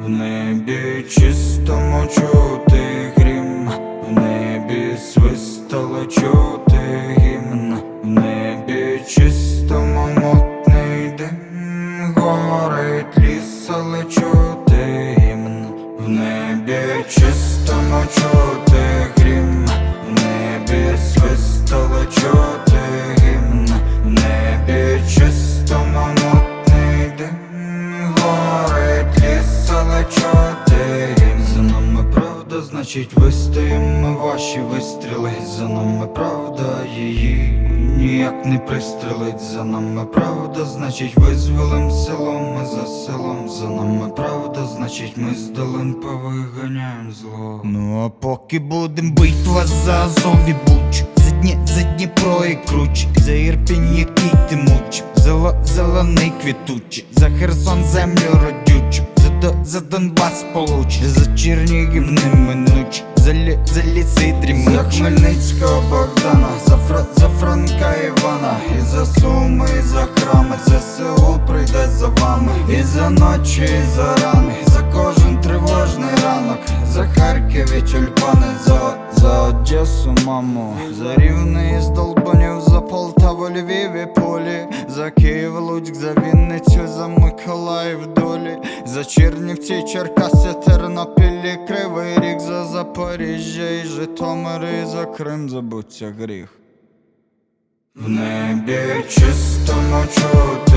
в небі чистому чути грім, в небі свистало чути гімн, в небі чистому мутний дим, горить ліс, але чути гімн, в небі чистому чути грім, в небі свистало чути гімн, в небі чистому мутний дим, гімн. За нами правда, значить вистоїмо ваші вистріли, за нами правда її ніяк не пристрелить. За нами правда, значить визволим селом, ми за селом, за нами правда, значить ми з долин повиганяєм зло. Ну а поки будем битва за Азов і Буч, за дні, за Дніпро і Круч, за Ірпінь, який ти муч, за зелений квітучий, за Херсон землю родючу, за, за Донбас получ, за Чернігів неминуч, за, лі, за ліси дрімуч. За Хмельницького Богдана, за, Фра, за Франка Івана, і за Суми, і за храми, ЗСУ прийде за вами, і за ночі, і за рани, за кожен тривожний ранок, за Харків і тюльпани, за, за Одесу, маму, за Рівне і Здолбанів, за Полтаву, Львів і Полі, за Київ, Луцьк, за Вінницю, за Миколаїв долі, за Чернівці, Черкаси, Тернопіль і Кривий Ріг, за Запоріжжя і Житомир, і за Крим забуться гріх. В небі чистому чути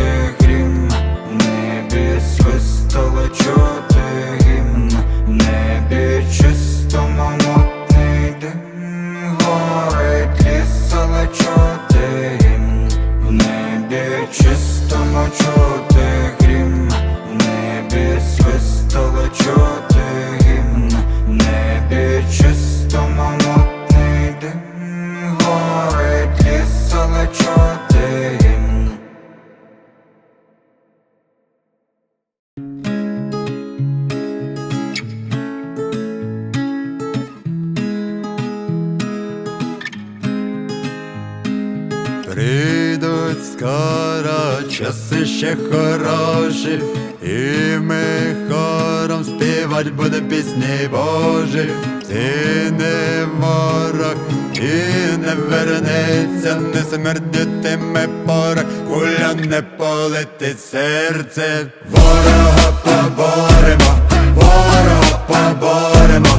Прийдуть скоро часи ще хороші, і ми хором співать буде пісні Божі. Ти не ворог і не вернеться, не смердитиме порох, куля не полетить серце. Ворога поборемо, ворога поборемо,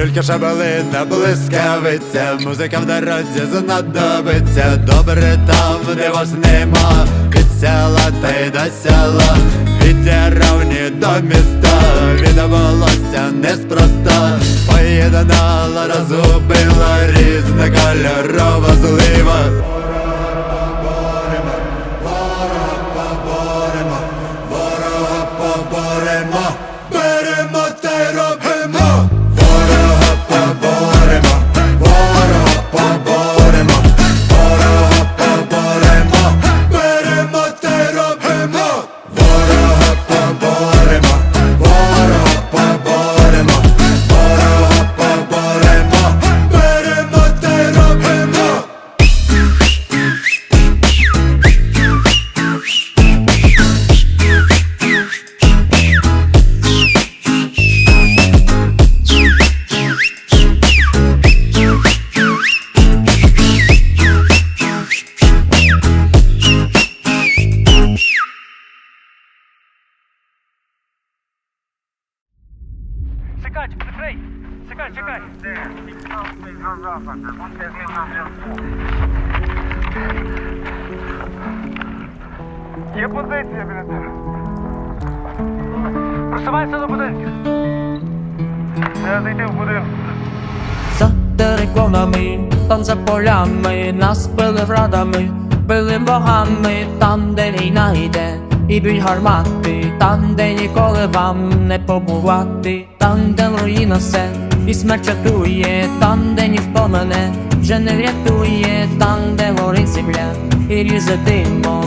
Люлька шабалина, блискавиця, музика в дорозі знадобиться. Добре там, де вас нема, від села та й до села. Від деревні до міста, віддавалося неспроста. Поєднала, розгубила різна Чекай, прикрий! Чекай, чекай! Є позиція біля тебе. Просувайся до будинку. Треба зайти в будинок. За териконами, там за полями, нас били градами, Били богами там, де війна йде, і б'ють гармати, там, де ніколи вам не побувати, там, де руїна все, і смерть чатує, там, де ніхто мене вже не врятує, там, де горить земля, і різе димом.